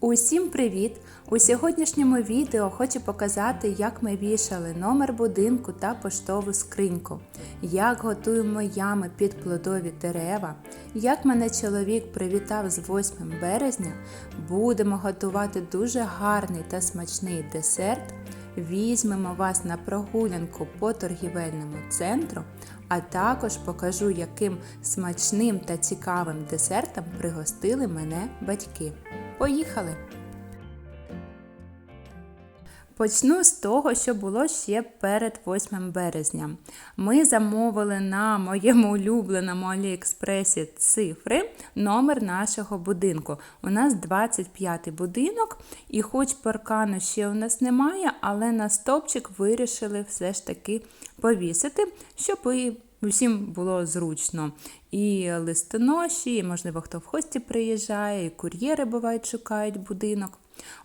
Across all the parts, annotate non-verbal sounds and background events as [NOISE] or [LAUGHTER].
Усім привіт! У сьогоднішньому відео хочу показати, як ми вішали номер будинку та поштову скриньку, як готуємо ями під плодові дерева, як мене чоловік привітав з 8 березня. Будемо готувати дуже гарний та смачний десерт. Візьмемо вас на прогулянку по торгівельному центру, а також покажу, яким смачним та цікавим десертом пригостили мене батьки. Поїхали! Почну з того, що було ще перед 8 березня. Ми замовили на моєму улюбленому Аліекспресі цифри номер нашого будинку. У нас 25-й будинок, і хоч паркану ще у нас немає, але на стовпчик вирішили все ж таки повісити, щоб і Усім було зручно. І листоноші, і, можливо, хто в гості приїжджає, і кур'єри бувають, шукають будинок.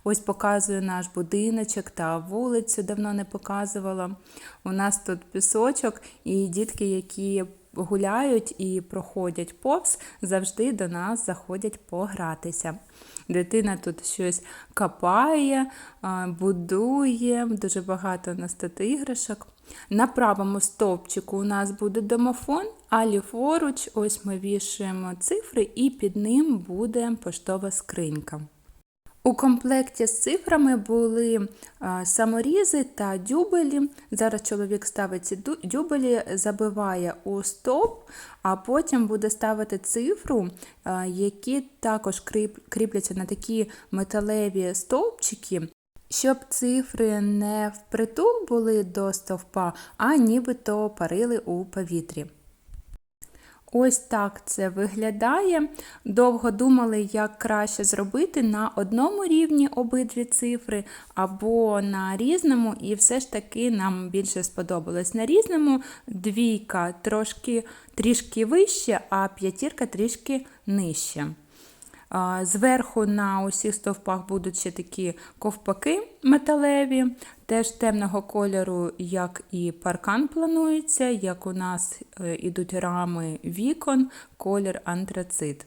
Ось показую наш будиночок та вулицю, давно не показувала. У нас тут пісочок, і дітки, які гуляють і проходять повз, завжди до нас заходять погратися. Дитина тут щось копає, будує, дуже багато у нас тут іграшок. На правому стовпчику у нас буде домофон, а ліворуч ось ми вішаємо цифри, і під ним буде поштова скринька. У комплекті з цифрами були саморізи та дюбелі. Зараз чоловік ставить ці дюбелі, забиває у стовп, а потім буде ставити цифру, які також кріпляться на такі металеві стовпчики. Щоб цифри не впритул були до стовпа, а нібито парили у повітрі. Ось так це виглядає. Довго думали, як краще зробити на одному рівні обидві цифри, або на різному, і все ж таки нам більше сподобалось. На різному двійка трошки трішки вище, а п'ятірка трішки нижче. Зверху на усіх стовпах будуть ще такі ковпаки металеві, теж темного кольору, як і паркан планується, як у нас ідуть рами вікон, колір антрацит.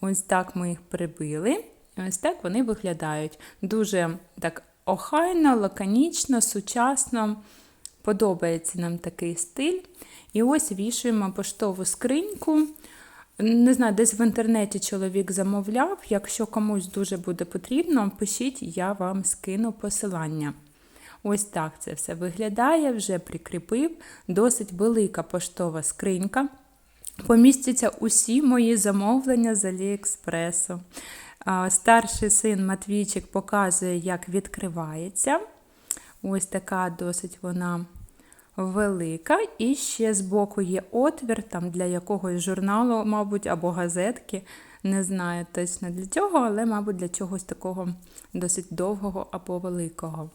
Ось так ми їх прибили. Ось так вони виглядають. Дуже так охайно, лаконічно, сучасно. Подобається нам такий стиль. І ось вішуємо поштову скриньку. Не знаю, десь в інтернеті чоловік замовляв. Якщо комусь дуже буде потрібно, пишіть, я вам скину посилання. Ось так це все виглядає, вже прикріпив. Досить велика поштова скринька. Помістяться усі мої замовлення з Аліекспресу. Старший син Матвійчик показує, як відкривається. Ось така досить вона велика, і ще збоку є отвір там для якогось журналу, мабуть, або газетки. Не знаю точно для цього, але, мабуть, для чогось такого досить довгого або великого.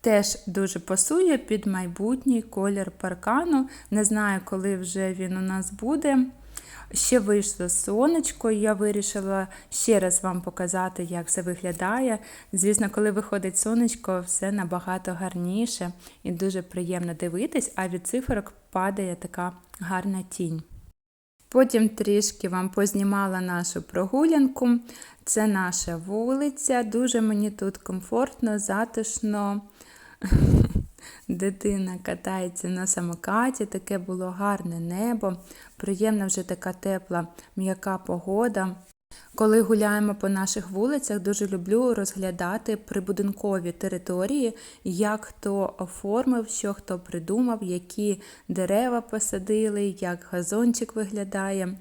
Теж дуже пасує під майбутній колір паркану. Не знаю, коли вже він у нас буде. Ще вийшло сонечко, і я вирішила ще раз вам показати, як все виглядає. Звісно, коли виходить сонечко, все набагато гарніше і дуже приємно дивитись, а від циферок падає така гарна тінь. Потім трішки вам познімала нашу прогулянку. Це наша вулиця, дуже мені тут комфортно, затишно. Дитина катається на самокаті, таке було гарне небо, приємна вже така тепла, м'яка погода. Коли гуляємо по наших вулицях, дуже люблю розглядати прибудинкові території, як хто оформив, що хто придумав, які дерева посадили, як газончик виглядає.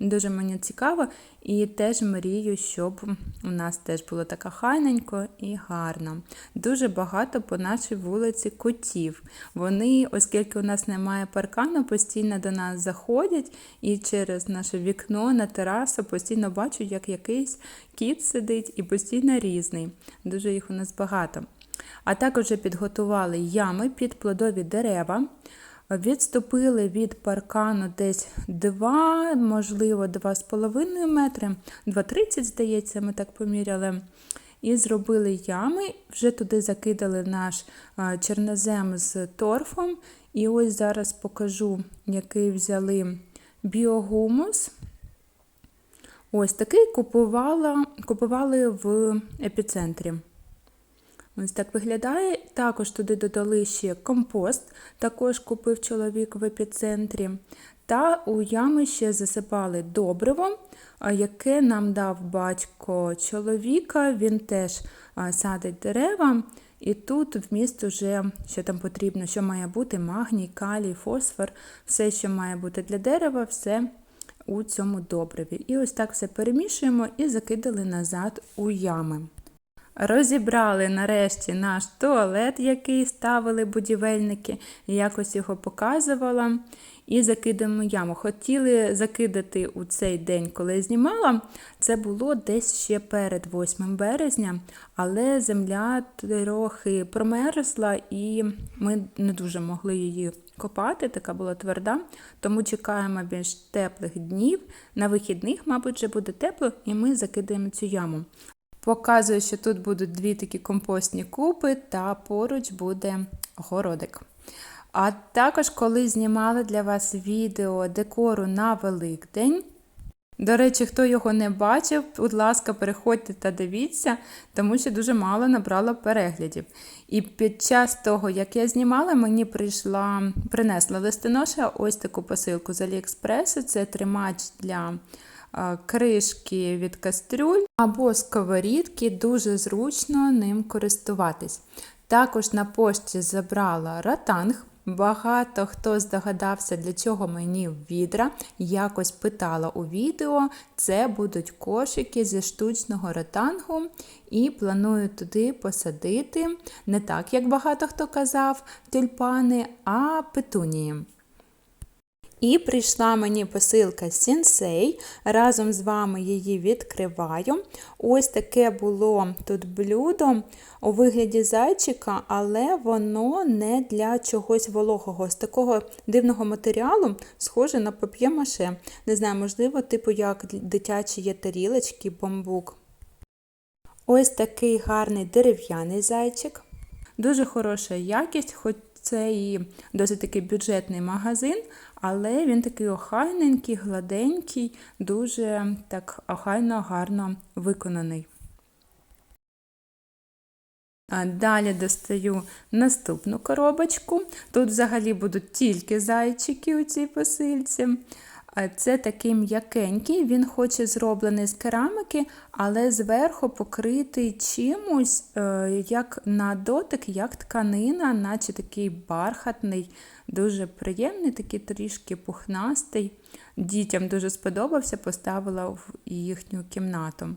Дуже мені цікаво і теж мрію, щоб у нас теж було така хайненько і гарно. Дуже багато по нашій вулиці котів. Вони, оскільки у нас немає паркану, постійно до нас заходять і через наше вікно на терасу постійно бачу, як якийсь кіт сидить і постійно різний. Дуже їх у нас багато. А також підготували ями під плодові дерева. Відступили від паркану десь 2, можливо, 2,5 метри, 2,30, здається, ми так поміряли. І зробили ями, вже туди закидали наш чорнозем з торфом. І ось зараз покажу, який взяли біогумус. Ось такий купувала, купували в епіцентрі. Ось так виглядає. Також туди додали ще компост, також купив чоловік в епіцентрі. Та у ями ще засипали добриво, яке нам дав батько чоловіка. Він теж садить дерева. І тут вміст уже, що там потрібно, що має бути магній, калій, фосфор, все, що має бути для дерева, все у цьому добриві. І ось так все перемішуємо і закидали назад у ями. Розібрали нарешті наш туалет, який ставили будівельники, якось його показувала. І закидаємо яму. Хотіли закидати у цей день, коли знімала. Це було десь ще перед 8 березня, але земля трохи промерзла і ми не дуже могли її копати, така була тверда. Тому чекаємо більш теплих днів. На вихідних, мабуть, вже буде тепло, і ми закидаємо цю яму. Показую, що тут будуть дві такі компостні купи, та поруч буде городик. А також, коли знімала для вас відео декору на Великдень. До речі, хто його не бачив, будь ласка, переходьте та дивіться, тому що дуже мало набрало переглядів. І під час того, як я знімала, мені прийшла, принесла листоноша ось таку посилку з Аліекспресу. Це тримач для кришки від кастрюль або сковорідки, дуже зручно ним користуватись. Також на пошті забрала ратанг. Багато хто здогадався, для чого мені відра. Якось питала у відео. Це будуть кошики зі штучного ратангу, і планую туди посадити не так, як багато хто казав, тюльпани, а петунії. І прийшла мені посилка Сінсей. Разом з вами її відкриваю. Ось таке було тут блюдо у вигляді зайчика, але воно не для чогось вологого. З такого дивного матеріалу, схоже на пап'є-маше. Не знаю, можливо, типу як дитячі є тарілочки, бамбук. Ось такий гарний дерев'яний зайчик. Дуже хороша якість, хоч це і досить такий бюджетний магазин, але він такий охайненький, гладенький, дуже так охайно, гарно виконаний. Далі достаю наступну коробочку. Тут взагалі будуть тільки зайчики у цій посильці. Це такий м'якенький, він хоче зроблений з керамики, але зверху покритий чимось, е, як на дотик, як тканина, наче такий бархатний, дуже приємний, такий трішки пухнастий. Дітям дуже сподобався, поставила в їхню кімнату.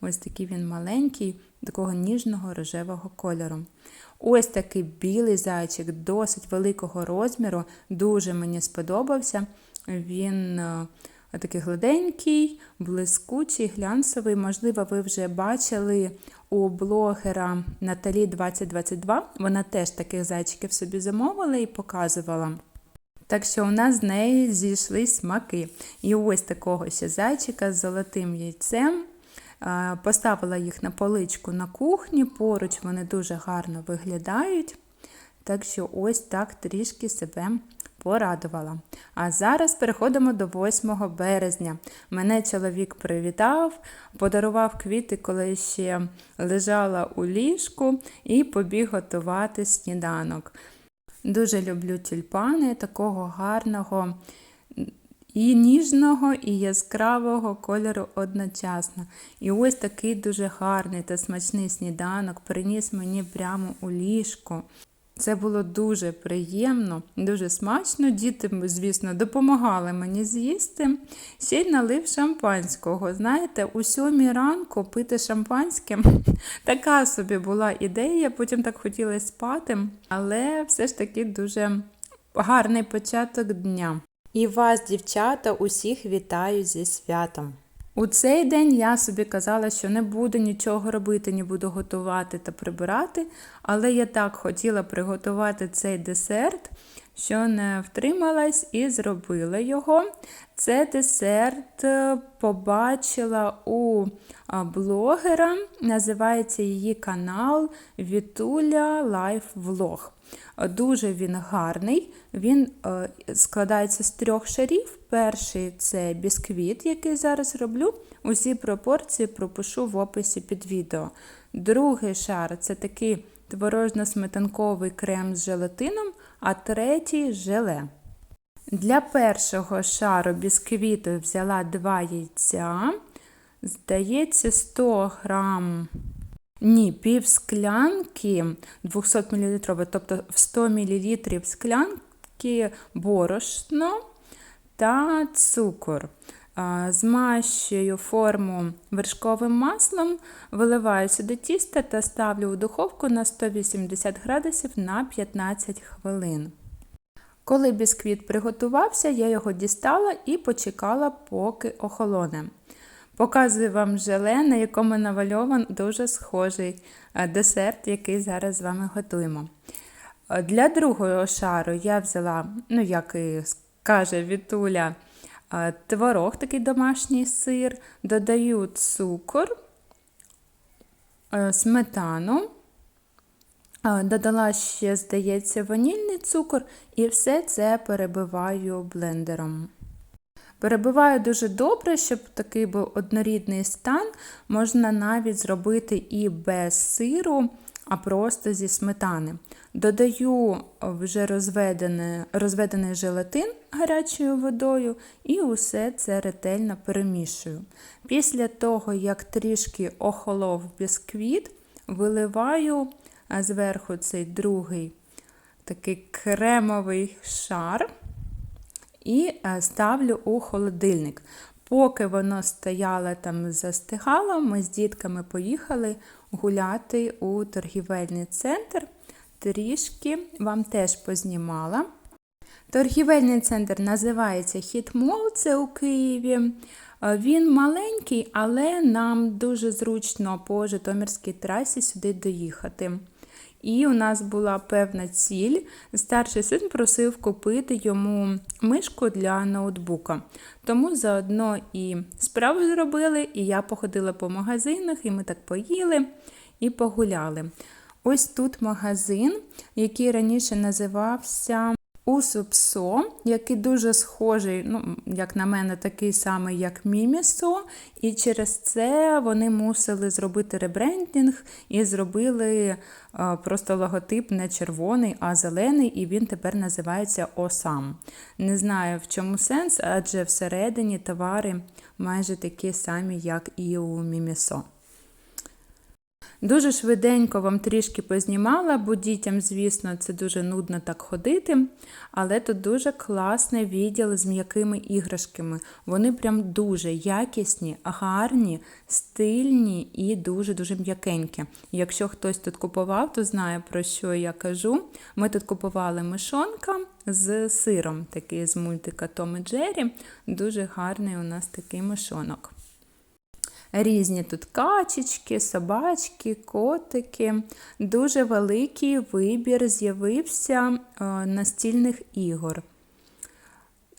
Ось такий він маленький, такого ніжного рожевого кольору. Ось такий білий зайчик, досить великого розміру, дуже мені сподобався. Він е, такий гладенький, блискучий, глянцевий. Можливо, ви вже бачили у блогера Наталі 2022. Вона теж таких зайчиків собі замовила і показувала. Так що у нас з нею зійшли смаки. І ось такого ще зайчика з золотим яйцем. Е, поставила їх на поличку на кухні, поруч вони дуже гарно виглядають. Так що ось так трішки себе порадувала. А зараз переходимо до 8 березня. Мене чоловік привітав, подарував квіти, коли ще лежала у ліжку, і побіг готувати сніданок. Дуже люблю тюльпани такого гарного. І ніжного, і яскравого кольору одночасно. І ось такий дуже гарний та смачний сніданок приніс мені прямо у ліжко. Це було дуже приємно, дуже смачно. Діти, звісно, допомагали мені з'їсти. Ще й налив шампанського. Знаєте, у сьомій ранку пити шампанське [LAUGHS] така собі була ідея, потім так хотілося спати, але все ж таки дуже гарний початок дня. І вас, дівчата, усіх вітаю зі святом. У цей день я собі казала, що не буду нічого робити, не буду готувати та прибирати, але я так хотіла приготувати цей десерт. Що не втрималась і зробила його. Це десерт е, побачила у блогера, називається її канал Вітуля Лайф Влог. Дуже він гарний. Він е, складається з трьох шарів. Перший це бісквіт, який зараз роблю. Усі пропорції пропишу в описі під відео. Другий шар це такий творожно-сметанковий крем з желатином, а третій желе. Для першого шару бісквіту взяла 2 яйця. Здається, 100 грам. Ні, пів склянки 200 мл, тобто в 100 мл склянки борошно та цукор. Змащую форму вершковим маслом, виливаю сюди тісто та ставлю у духовку на 180 градусів на 15 хвилин. Коли бісквіт приготувався, я його дістала і почекала, поки охолоне. Показую вам желе, на якому навальован дуже схожий е, десерт, який зараз з вами готуємо. Е, Для другого шару я взяла, ну, як і каже Вітуля, творог, такий домашній сир, додаю цукор, е, сметану. Додала ще, здається, ванільний цукор і все це перебиваю блендером. Перебиваю дуже добре, щоб такий був однорідний стан. Можна навіть зробити і без сиру, а просто зі сметани. Додаю вже розведений, розведений желатин гарячою водою і усе це ретельно перемішую. Після того, як трішки охолов бісквіт, виливаю зверху цей другий такий кремовий шар і е, ставлю у холодильник. Поки воно стояло там застигало, ми з дітками поїхали гуляти у торгівельний центр. Трішки вам теж познімала. Торгівельний центр називається Хітмол, це у Києві. Е, Він маленький, але нам дуже зручно по Житомирській трасі сюди доїхати. І у нас була певна ціль. Старший син просив купити йому мишку для ноутбука. Тому заодно і справу зробили, і я походила по магазинах, і ми так поїли і погуляли. Ось тут магазин, який раніше називався Усупсо, який дуже схожий, ну, як на мене, такий самий, як Мімісо. І через це вони мусили зробити ребрендінг і зробили а, просто логотип не червоний, а зелений, і він тепер називається Осам. Не знаю, в чому сенс, адже всередині товари майже такі самі, як і у Мімісо. Дуже швиденько вам трішки познімала, бо дітям, звісно, це дуже нудно так ходити. Але тут дуже класний відділ з м'якими іграшками. Вони прям дуже якісні, гарні, стильні і дуже-дуже м'якенькі. Якщо хтось тут купував, то знає, про що я кажу. Ми тут купували мишонка з сиром, такий з мультика Том і Джері. Дуже гарний у нас такий мишонок. Різні тут качечки, собачки, котики. Дуже великий вибір з'явився е, настільних ігор.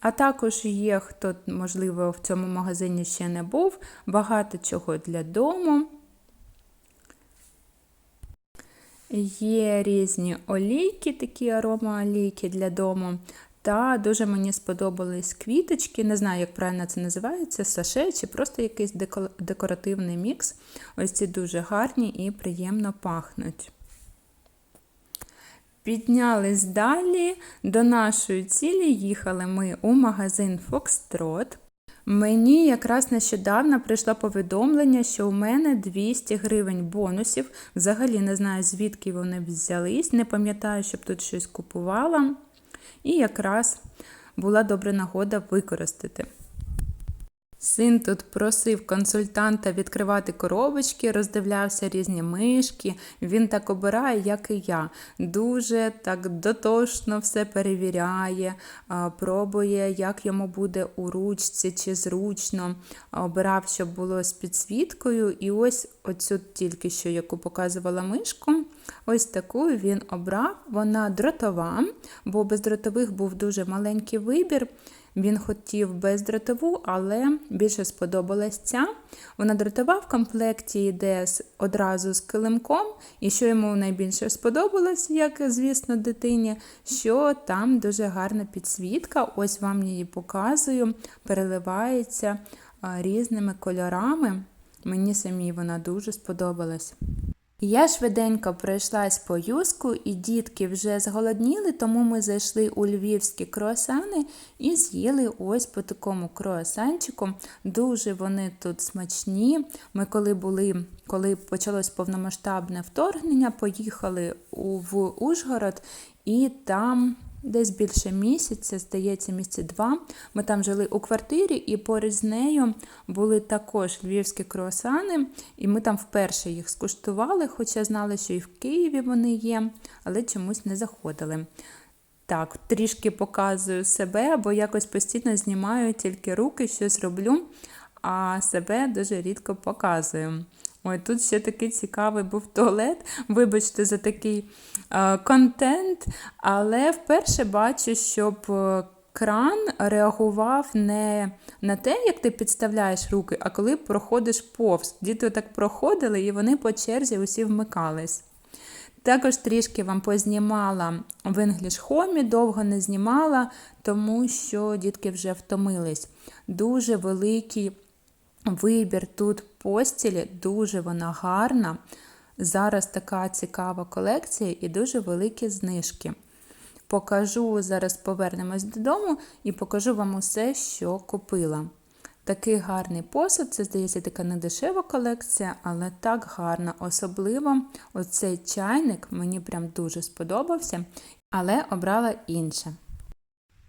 А також є, хто, можливо, в цьому магазині ще не був, багато чого для дому. Є різні олійки, такі аромаолійки для дому. Та дуже мені сподобались квіточки. Не знаю, як правильно це називається, саше чи просто якийсь декоративний мікс. Ось ці дуже гарні і приємно пахнуть. Піднялись далі. До нашої цілі їхали ми у магазин Foxtrot. Мені якраз нещодавно прийшло повідомлення, що у мене 200 гривень бонусів. Взагалі не знаю, звідки вони взялись, не пам'ятаю, щоб тут щось купувала. І якраз була добра нагода використати. Син тут просив консультанта відкривати коробочки, роздивлявся різні мишки. Він так обирає, як і я. Дуже так дотошно все перевіряє, пробує, як йому буде у ручці чи зручно. Обирав, щоб було з підсвіткою. І ось оцю тільки що, яку показувала мишку, Ось таку він обрав. Вона дротова, бо без дротових був дуже маленький вибір. Він хотів бездротову, але більше сподобалась ця. Вона дротова в комплекті йде одразу з килимком, і що йому найбільше сподобалось, як звісно, дитині, що там дуже гарна підсвітка. Ось вам її показую, переливається різними кольорами. Мені самій вона дуже сподобалась. Я швиденько пройшлась по юску, і дітки вже зголодніли, тому ми зайшли у львівські круасани і з'їли ось по такому круасанчику. Дуже вони тут смачні. Ми коли були, коли почалось повномасштабне вторгнення, поїхали в Ужгород і там. Десь більше місяця, здається, місяці два. Ми там жили у квартирі, і поруч з нею були також львівські круасани, і ми там вперше їх скуштували, хоча знали, що і в Києві вони є, але чомусь не заходили. Так, трішки показую себе, бо якось постійно знімаю тільки руки, щось роблю, а себе дуже рідко показую. Ой, тут ще такий цікавий був туалет. Вибачте за такий е, контент, але вперше бачу, щоб е, кран реагував не на те, як ти підставляєш руки, а коли проходиш повз. Діти так проходили і вони по черзі усі вмикались. Також трішки вам познімала в English Home, довго не знімала, тому що дітки вже втомились. Дуже великий вибір тут постілі, дуже вона гарна. Зараз така цікава колекція і дуже великі знижки. Покажу, зараз повернемось додому і покажу вам усе, що купила. Такий гарний посуд, це здається така недешева колекція, але так гарна. Особливо оцей чайник мені прям дуже сподобався, але обрала інше.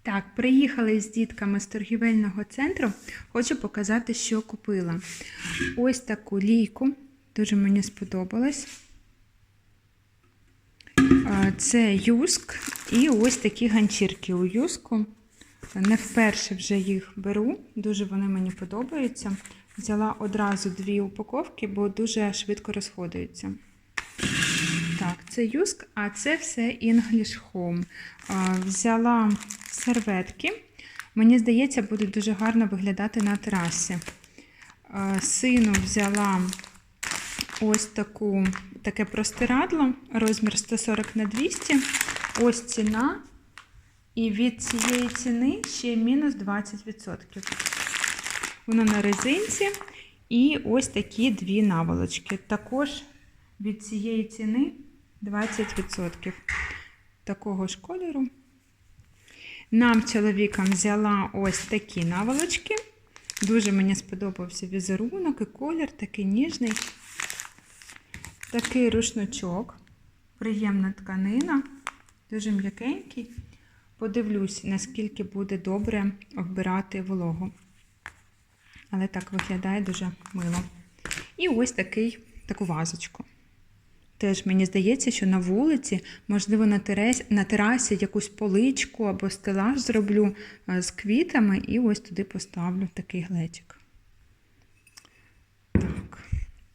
Так, приїхали з дітками з торгівельного центру. Хочу показати, що купила. Ось таку лійку, дуже мені сподобалась. А, Це юск і ось такі ганчірки у юску. Не вперше вже їх беру, дуже вони мені подобаються. Взяла одразу дві упаковки, бо дуже швидко розходуються. Так, це юск, а це все English Home. Взяла серветки. Мені здається, будуть дуже гарно виглядати на терасі. Сину взяла ось таку, таке простирадло, розмір 140 на 200. Ось ціна. І від цієї ціни ще мінус 20%. Воно на резинці. І ось такі дві наволочки. Також від цієї ціни 20% такого ж кольору. Нам чоловікам взяла ось такі наволочки. Дуже мені сподобався візерунок і колір, такий ніжний. Такий рушничок, приємна тканина, дуже м'якенький. Подивлюсь, наскільки буде добре вбирати вологу. Але так виглядає дуже мило. І ось такий, таку вазочку. Теж мені здається, що на вулиці, можливо, на, терес, на терасі якусь поличку або стелаж зроблю е, з квітами і ось туди поставлю такий глечик. Так.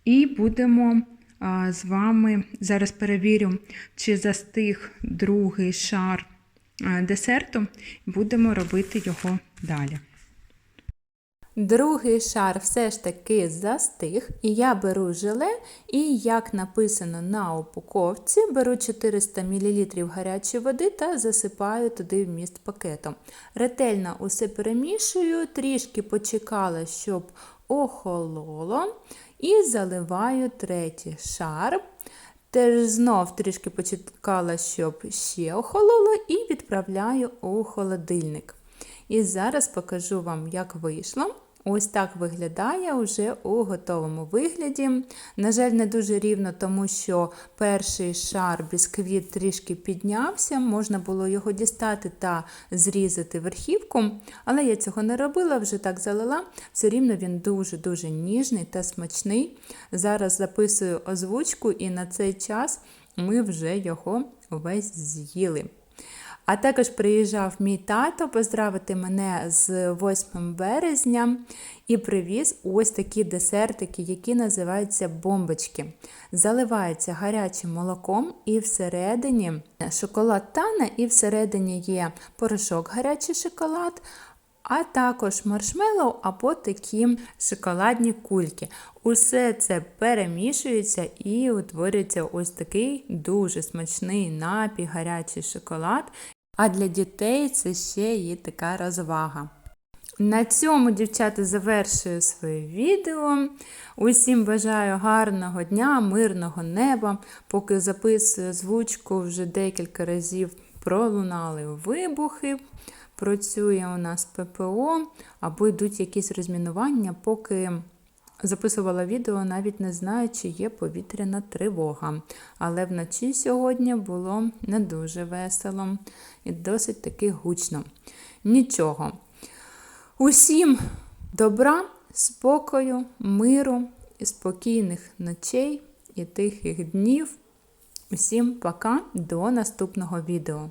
І будемо а, з вами зараз перевірю, чи застиг другий шар а, десерту. Будемо робити його далі. Другий шар все ж таки застиг, і я беру желе, і, як написано на упаковці, беру 400 мл гарячої води та засипаю туди вміст пакетом. Ретельно усе перемішую, трішки почекала, щоб охололо, і заливаю третій шар. Теж знов трішки почекала, щоб ще охололо, і відправляю у холодильник. І зараз покажу вам, як вийшло. Ось так виглядає вже у готовому вигляді. На жаль, не дуже рівно, тому що перший шар бісквіт трішки піднявся, можна було його дістати та зрізати верхівку, але я цього не робила, вже так залила. Все рівно він дуже-дуже ніжний та смачний. Зараз записую озвучку, і на цей час ми вже його весь з'їли. А також приїжджав мій тато поздравити мене з 8 березня і привіз ось такі десертики, які називаються бомбочки. Заливаються гарячим молоком, і всередині шоколад тане, і всередині є порошок гарячий шоколад. А також маршмеллоу або такі шоколадні кульки. Усе це перемішується і утворюється ось такий дуже смачний напій, гарячий шоколад. А для дітей це ще є така розвага. На цьому, дівчата, завершую своє відео. Усім бажаю гарного дня, мирного неба. Поки записую звучку, вже декілька разів пролунали вибухи. Працює у нас ППО, або йдуть якісь розмінування, поки записувала відео, навіть не знаю, чи є повітряна тривога. Але вночі сьогодні було не дуже весело і досить таки гучно. Нічого. Усім добра, спокою, миру і спокійних ночей і тихих днів. Усім пока, до наступного відео.